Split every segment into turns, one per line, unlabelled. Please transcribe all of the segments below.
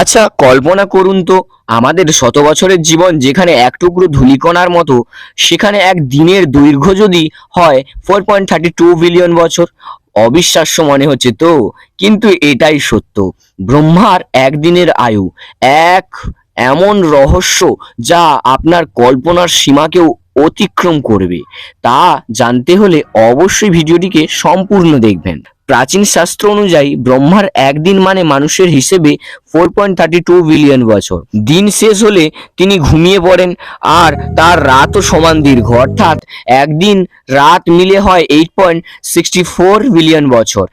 আচ্ছা কল্পনা করুন তো, আমাদের শত বছরের জীবন যেখানে এক টুকরো ধূলিকণার মতো, সেখানে এক দিনের দৈর্ঘ্য যদি হয় four point thirty two billion বছর। অবিশ্বাস্য মনে হচ্ছে তো, কিন্তু এটাই সত্য। ব্রহ্মার একদিনের আয়ু, এক এমন রহস্য যা আপনার কল্পনার সীমাকেও অতিক্রম করবে। তা জানতে হলে অবশ্যই ভিডিওটিকে সম্পূর্ণ দেখবেন। প্রাচীন শাস্ত্র অনুযায়ী, ব্রহ্মার একদিন মানে মানুষের হিসেবে four point thirty two billion বছর। দিন শেষ হলে তিনি ঘুমিয়ে পড়েন আর তার রাতও সমান দীর্ঘ। অর্থাৎ একদিন রাত মিলে হয় eight point sixty four billion বছর।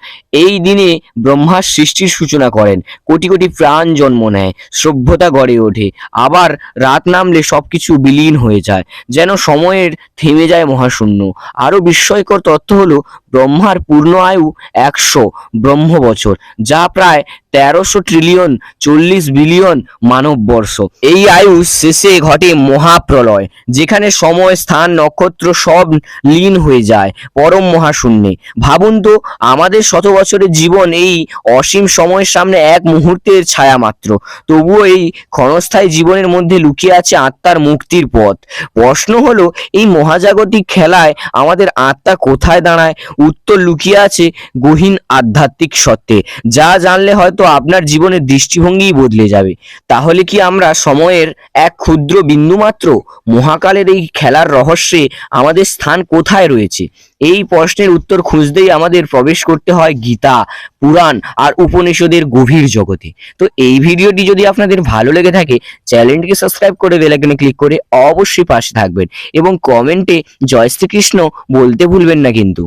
এই দিনে ব্রহ্মার সৃষ্টির সূচনা করেন। কোটি কোটি প্রাণ জন্ম নেয়, সভ্যতা গড়ে ওঠে। আবার রাত নামলে সব কিছু বিলীন হয়ে যায়, যেন সময়ের থেমে যায় মহাশূন্য। আরও বিস্ময়কর তথ্য হলো, ব্রহ্মার পূর্ণ আয়ু একশো ব্রহ্ম বছর যা প্রায় তেরোশো ট্রিলিয়ন চল্লিশ বিলিয়ন মানব বর্ষ। এই আয়ু শেষে ঘটে মহাপ্রলয়, যেখানে সময়, স্থান, নক্ষত্র সব লীন হয়ে যায়, পরম মহাশূন্যে। ভাবুন তো, আমাদের শত বছরের জীবন এই অসীম সময়ের সামনে এক মুহূর্তের ছায়া মাত্র। তবুও এই ক্ষণস্থায়ী জীবনের মধ্যে লুকিয়ে আছে আত্মার মুক্তির পথ। প্রশ্ন হলো, এই মহাজাগতিক খেলায় আমাদের আত্মা কোথায় দাঁড়ায়? উত্তর লুকিয়ে আছে গহীন আধ্যাত্মিক সত্ত্বে যা জানলে হয়তো আপনার জীবনের দৃষ্টিভঙ্গিই বদলে যাবে। তাহলে কি আমরা সময়ের এক ক্ষুদ্র বিন্দু মাত্র মহাকালের এই খেলার রহস্যে আমাদের স্থান কোথায় রয়েছে? এই প্রশ্নের উত্তর খুঁজতেই আমাদের প্রবেশ করতে হয় গীতা, পুরাণ আর উপনিষদের গভীর জগতে। তো এই ভিডিওটি যদি আপনাদের ভালো লেগে থাকে, চ্যানেলটিকে সাবস্ক্রাইব করে বেলাইকনে ক্লিক করে অবশ্যই পাশে থাকবেন এবং কমেন্টে জয় শ্রীকৃষ্ণ বলতে ভুলবেন না কিন্তু।